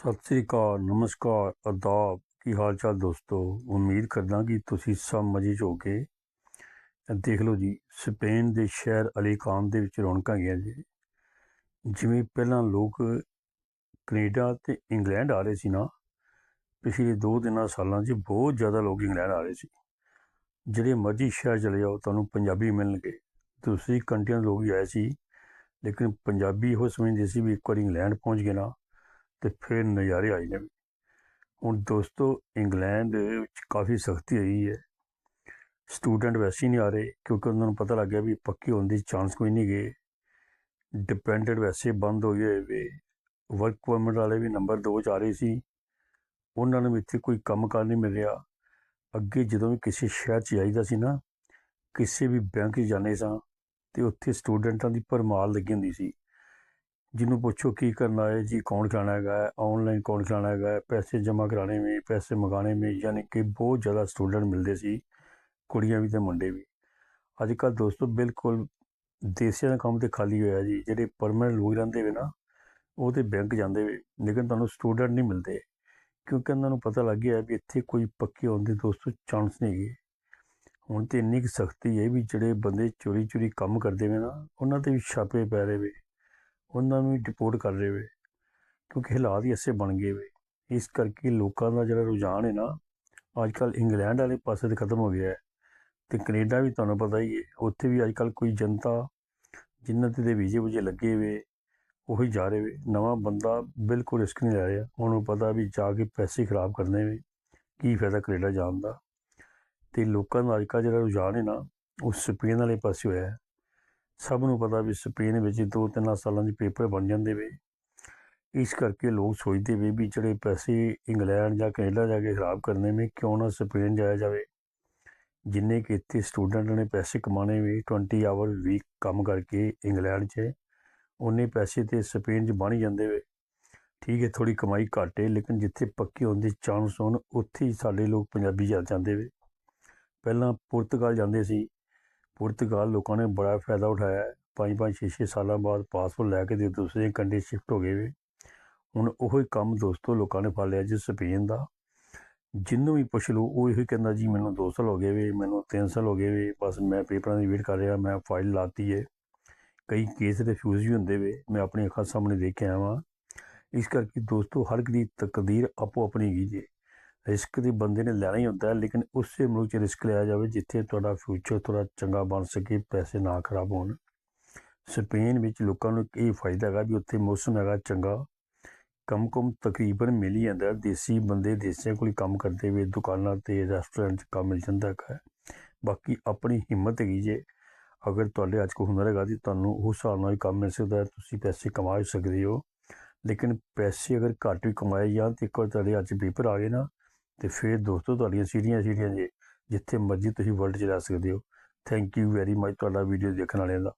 ਸਤਿ ਸ੍ਰੀ ਅਕਾਲ, ਨਮਸਕਾਰ ਆਦਾਬ ਕੀ ਹਾਲ ਚਾਲ ਦੋਸਤੋ? ਉਮੀਦ ਕਰਦਾ ਕਿ ਤੁਸੀਂ ਸਭ ਮਜ਼ੇ 'ਚ ਹੋਗੇ ਇਹ ਦੇਖ ਲਓ ਜੀ, ਸਪੇਨ ਦੇ ਸ਼ਹਿਰ ਅਲੀ ਦੇ ਵਿੱਚ ਰੌਣਕਾਂ ਗਈਆਂ ਜੀ। ਜਿਵੇਂ ਪਹਿਲਾਂ ਲੋਕ ਕੈਨੇਡਾ ਤੇ ਇੰਗਲੈਂਡ ਆ ਰਹੇ ਸੀ ਨਾ, ਪਿਛਲੇ 2 ਦਿਨਾਂ ਸਾਲਾਂ 'ਚ ਬਹੁਤ ਜ਼ਿਆਦਾ ਲੋਕ ਇੰਗਲੈਂਡ ਆ ਰਹੇ ਸੀ। ਜਿਹੜੇ ਮਰਜ਼ੀ ਸ਼ਹਿਰ ਚਲੇ ਜਾਓ, ਤੁਹਾਨੂੰ ਪੰਜਾਬੀ ਮਿਲਣਗੇ। ਦੂਸਰੀ ਕੰਟਰੀਆਂ ਦੇ ਲੋਕ ਹੀ ਆਏ ਸੀ, ਲੇਕਿਨ ਪੰਜਾਬੀ ਉਹ ਸਮਝਦੇ ਸੀ ਵੀ ਇੱਕ ਵਾਰੀ ਇੰਗਲੈਂਡ ਪਹੁੰਚ ਗਏ ਨਾ ਤੇ ਫਿਰ ਨਜ਼ਾਰੇ ਆਈ ਨੇ। ਹੁਣ ਦੋਸਤੋ, ਇੰਗਲੈਂਡ ਵਿੱਚ ਕਾਫੀ ਸਖਤੀ ਹੋਈ ਹੈ। ਸਟੂਡੈਂਟ ਵੈਸੇ ਨਹੀਂ ਆ ਰਹੇ, ਕਿਉਂਕਿ ਉਹਨਾਂ ਨੂੰ ਪਤਾ ਲੱਗ ਗਿਆ ਵੀ ਪੱਕੀ ਹੋਣ ਦੀ ਚਾਂਸ ਕੋਈ ਨਹੀਂ ਗਏ ਡਿਪੈਂਡੈਂਟ ਵੈਸੇ ਬੰਦ ਹੋ ਗਏ ਵੇ। ਵਰਕ ਪਰਮਿਟ ਵਾਲੇ ਵੀ ਨੰਬਰ 2 ਚ ਆ ਰਹੇ ਸੀ। ਉਹਨਾਂ ਨੂੰ ਇੱਥੇ ਕੋਈ ਕੰਮ ਕਰ ਨਹੀਂ ਮਿਲ ਰਿਹਾ। ਅੱਗੇ ਜਦੋਂ ਵੀ ਕਿਸੇ ਸ਼ਹਿਰ 'ਚ ਜਾਈਦਾ ਸੀ ਨਾ, ਕਿਸੇ ਵੀ ਬੈਂਕ 'ਚ ਜਾਂਦੇ ਸਾਂ, ਤੇ ਉੱਥੇ ਸਟੂਡੈਂਟਾਂ ਦੀ ਪਰਮਾਲ ਲੱਗੀ ਹੁੰਦੀ ਸੀ। ਜਿਹਨੂੰ ਪੁੱਛੋ ਕੀ ਕਰਨਾ ਹੈ, ਜੀ ਕੌਣ ਖਾਣਾ ਹੈਗਾ ਆਨਲਾਈਨ ਕੌਣ ਖਾਣਾ ਹੈਗਾ ਪੈਸੇ ਜਮ੍ਹਾਂ ਕਰਾਣੇ ਵਿੱਚ ਪੈਸੇ ਮੰਗਾਣੇ ਵੀ, ਯਾਨੀ ਕਿ ਬਹੁਤ ਜ਼ਿਆਦਾ ਸਟੂਡੈਂਟ ਮਿਲਦੇ ਸੀ, ਕੁੜੀਆਂ ਵੀ ਤੇ ਮੁੰਡੇ ਵੀ। ਅੱਜ ਕੱਲ ਦੋਸਤੋ ਬਿਲਕੁਲ ਦੇਸਿਆਂ ਦਾ ਕੰਮ ਤੇ ਖਾਲੀ ਹੋਇਆ ਜੀ, ਜਿਹੜੇ ਪਰਮਨੈਂਟ ਲੋਕ ਰਹਿੰਦੇ ਵੇ ਨਾ, ਉਹ ਤੇ ਬੈਂਕ ਜਾਂਦੇ ਵੇ, ਲੇਕਿਨ ਤੁਹਾਨੂੰ ਸਟੂਡੈਂਟ ਨਹੀਂ ਮਿਲਦੇ। ਕਿਉਂਕਿ ਉਹਨਾਂ ਨੂੰ ਪਤਾ ਲੱਗ ਗਿਆ ਵੀ ਇੱਥੇ ਕੋਈ ਪੱਕੇ ਹੋਣ ਦੇ ਦੋਸਤੋ ਚਾਂਸ ਨਹੀਂ ਹੈਗੇ। ਹੁਣ ਤੇ ਇੰਨੀ ਸਖਤੀ ਹੈ ਵੀ ਜਿਹੜੇ ਬੰਦੇ ਚੋਰੀ ਚੋਰੀ ਕੰਮ ਕਰਦੇ ਵੇ ਨਾ, ਉਹਨਾਂ ਤੇ ਵੀ ਛਾਪੇ ਪੈ ਰਹੇ ਵੇ। ਉਹਨਾਂ ਨੂੰ ਡਿਪੋਰਟ ਕਰ ਰਹੇ ਵੇ, ਕਿਉਂਕਿ ਹਾਲਾਤ ਹੀ ਐਸੇ ਬਣ ਗਏ ਵੇ। ਇਸ ਕਰਕੇ ਲੋਕਾਂ ਦਾ ਜਿਹੜਾ ਰੁਝਾਨ ਹੈ ਨਾ ਅੱਜ ਕੱਲ ਇੰਗਲੈਂਡ ਵਾਲੇ ਪਾਸੇ ਤੇ ਖਤਮ ਹੋ ਗਿਆ ਹੈ ਤੇ ਕੈਨੇਡਾ ਵੀ ਤੁਹਾਨੂੰ ਪਤਾ ਹੀ ਹੈ, ਉੱਥੇ ਵੀ ਅੱਜ ਕੱਲ ਕੋਈ ਜਨਤਾ ਜਿਨ੍ਹਾਂ ਤੇ ਵੀਜ਼ੇ ਵੁਜੇ ਲੱਗੇ ਵੇ, ਉਹੀ ਜਾ ਰਹੇ ਵੇ। ਨਵਾਂ ਬੰਦਾ ਬਿਲਕੁਲ ਰਿਸਕ ਨਹੀਂ ਲੈ ਰਿਹਾ। ਉਹਨੂੰ ਪਤਾ ਵੀ ਜਾ ਕੇ ਪੈਸੇ ਖਰਾਬ ਕਰਨੇ ਵੇ, ਕੀ ਫਾਇਦਾ ਕੈਨੇਡਾ ਜਾਣ ਦਾ। ਤੇ ਲੋਕਾਂ ਦਾ ਅੱਜ ਕੱਲ ਜਿਹੜਾ ਰੁਝਾਨ ਹੈ ਨਾ, ਉਹ ਸਪੇਨ ਵਾਲੇ ਪਾਸੇ ਹੋਇਆ ਹੈ। ਸਭ ਨੂੰ ਪਤਾ ਵੀ ਸਪੇਨ ਵਿੱਚ ਦੋ ਤਿੰਨ ਸਾਲਾਂ 'ਚ ਪੇਪਰ ਬਣ ਜਾਂਦੇ ਵੇ। ਇਸ ਕਰਕੇ ਲੋਕ ਸੋਚਦੇ ਵੇ, ਵੀ ਜਿਹੜੇ ਪੈਸੇ ਇੰਗਲੈਂਡ ਜਾਂ ਕੈਨੇਡਾ ਜਾ ਕੇ ਖਰਾਬ ਕਰਨੇ ਨੇ ਕਿਉਂ ਨਾ ਸਪੇਨ ਜਾਇਆ ਜਾਵੇ। ਜਿੰਨੇ ਕਿ ਇੱਥੇ ਸਟੂਡੈਂਟ ਨੇ ਪੈਸੇ ਕਮਾਣੇ ਵੀ 20 ਆਵਰ ਵੀਕ ਕੰਮ ਕਰਕੇ ਇੰਗਲੈਂਡ 'ਚ ਉਹਨੇ ਪੈਸੇ ਤੇ ਸਪੇਨ 'ਚ ਬਣ ਜਾਂਦੇ ਵੇ। ਠੀਕ ਹੈ ਥੋੜੀ ਕਮਾਈ ਘੱਟ ਹੈ ਲੇਕਿਨ ਜਿੱਥੇ ਪੱਕੀ ਹੋਣ ਦੀ ਚਾਂਸ ਹੋਣ, ਉੱਥੇ ਹੀ ਸਾਡੇ ਲੋਕ ਪੰਜਾਬੀ ਜਾ ਜਾਂਦੇ ਵੇ। ਪਹਿਲਾਂ ਪੁਰਤਗਾਲ ਜਾਂਦੇ ਸੀ। ਪੁਰਤਗਾਲ ਲੋਕਾਂ ਨੇ ਬੜਾ ਫਾਇਦਾ ਉਠਾਇਆ। ਪੰਜ ਪੰਜ 6-6 ਸਾਲਾਂ ਬਾਅਦ ਪਾਸਪੋਰਟ ਲੈ ਕੇ ਦੇ ਦੂਸਰੇ ਕੰਟਰੀ ਸ਼ਿਫਟ ਹੋ ਗਏ ਵੇ। ਹੁਣ ਉਹੀ ਕੰਮ ਦੋਸਤੋ ਲੋਕਾਂ ਨੇ ਫੜ ਲਿਆ ਜੀ ਸਪੇਨ ਦਾ। ਜਿੰਨੂੰ ਵੀ ਪੁੱਛ ਲਓ, ਉਹ ਇਹੋ ਕਹਿੰਦਾ ਜੀ, ਮੈਨੂੰ 2 ਸਾਲ ਹੋ ਗਏ ਵੇ, ਮੈਨੂੰ 3 ਸਾਲ ਹੋ ਗਏ ਵੇ, ਬਸ ਮੈਂ ਪੇਪਰਾਂ ਦੀ ਵੇਟ ਕਰ ਰਿਹਾ, ਮੈਂ ਫਾਈਲ ਲਾਤੀ ਹੈ ਕਈ ਕੇਸ ਰਿਫਿਊਜ਼ ਵੀ ਹੁੰਦੇ ਵੇ। ਮੈਂ ਆਪਣੀ ਅੱਖਾਂ ਸਾਹਮਣੇ ਦੇਖ ਕੇ ਆਇਆ ਵਾਂ। ਇਸ ਕਰਕੇ ਦੋਸਤੋ ਹਰ ਇੱਕ ਦੀ ਤਕਦੀਰ ਆਪੋ ਆਪਣੀ ਗਈ ਜੇ। ਰਿਸਕ ਦੀ ਬੰਦੇ ਨੇ ਲੈਣਾ ਹੀ ਹੁੰਦਾ ਲੇਕਿਨ ਉਸੇ ਮੁਲਕ 'ਚ ਰਿਸਕ ਲਿਆ ਜਾਵੇ ਜਿੱਥੇ ਤੁਹਾਡਾ ਫਿਊਚਰ ਥੋੜਾ ਚੰਗਾ ਬਣ ਸਕੇ, ਪੈਸੇ ਨਾ ਖਰਾਬ ਹੋਣ। ਸਪੇਨ ਵਿੱਚ ਲੋਕਾਂ ਨੂੰ ਇਹ ਫਾਇਦਾ ਹੈਗਾ ਵੀ ਉੱਥੇ ਮੌਸਮ ਹੈਗਾ ਚੰਗਾ ਕਮ ਕਮ ਤਕਰੀਬਨ ਮਿਲ ਹੀ ਜਾਂਦਾ ਦੇਸੀ ਬੰਦੇ ਦੇਸੀਆਂ ਕੋਲ ਕੰਮ ਕਰਦੇ ਹੋਏ ਦੁਕਾਨਾਂ ਤੇ ਰੈਸਟੋਰੈਂਟ 'ਚ ਕੰਮ ਮਿਲ ਜਾਂਦਾ ਹੈਗਾ। ਬਾਕੀ ਆਪਣੀ ਹਿੰਮਤ ਹੈਗੀ ਜੇ ਅਗਰ ਤੁਹਾਡੇ ਅੱਜ ਕੋ ਹੁਨਰ ਹੈਗਾ ਜੀ ਤੁਹਾਨੂੰ ਉਸ ਹਿਸਾਬ ਨਾਲ ਹੀ ਕੰਮ ਮਿਲ ਸਕਦਾ ਤੁਸੀਂ ਪੈਸੇ ਕਮਾ ਸਕਦੇ ਹੋ। ਲੇਕਿਨ ਪੈਸੇ ਅਗਰ ਘੱਟ ਵੀ ਕਮਾਏ ਜਾਂ ਤੇ ਇੱਕ ਵਾਰ ਤੁਹਾਡੇ ਅੱਜ ਪੇਪਰ ਆ ਗਏ ਨਾ ਤੇ ਫਿਰ ਦੋਸਤੋ ਤੁਹਾਡੀਆਂ ਸੀੜੀਆਂ ਸੀੜੀਆਂ ਜੇ, ਜਿੱਥੇ ਮਰਜ਼ੀ ਤੁਸੀਂ ਵਰਲਡ 'ਚ ਰਹਿ ਸਕਦੇ ਹੋ। ਥੈਂਕ ਯੂ ਵੈਰੀ ਮਚ ਤੁਹਾਡਾ ਵੀਡੀਓ ਦੇਖਣ ਵਾਲਿਆਂ ਦਾ।